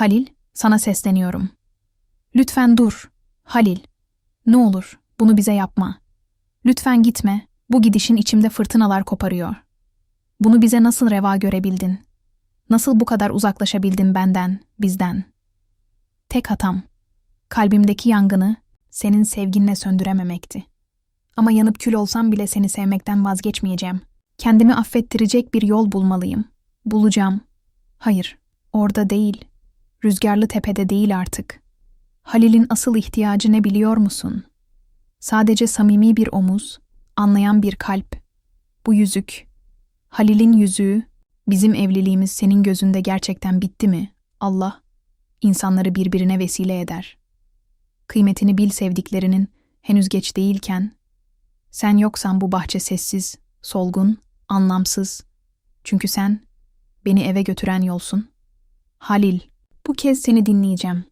Halil, sana sesleniyorum. Lütfen dur. Halil, ne olur bunu bize yapma. Lütfen gitme. Bu gidişin içimde fırtınalar koparıyor. Bunu bize nasıl reva görebildin? Nasıl bu kadar uzaklaşabildin benden, bizden? Tek hatam, kalbimdeki yangını senin sevginle söndürememekti. Ama yanıp kül olsam bile seni sevmekten vazgeçmeyeceğim. Kendimi affettirecek bir yol bulmalıyım. Bulacağım. Hayır, orada değil. Rüzgarlı tepede değil artık. Halil'in asıl ihtiyacı ne biliyor musun? Sadece samimi bir omuz, anlayan bir kalp. Bu yüzük. Halil'in yüzüğü, bizim evliliğimiz senin gözünde gerçekten bitti mi? Allah, insanları birbirine vesile eder. Kıymetini bil sevdiklerinin, henüz geç değilken, sen yoksan bu bahçe sessiz, solgun, anlamsız. Çünkü sen beni eve götüren yolsun. Halil, bu kez seni dinleyeceğim.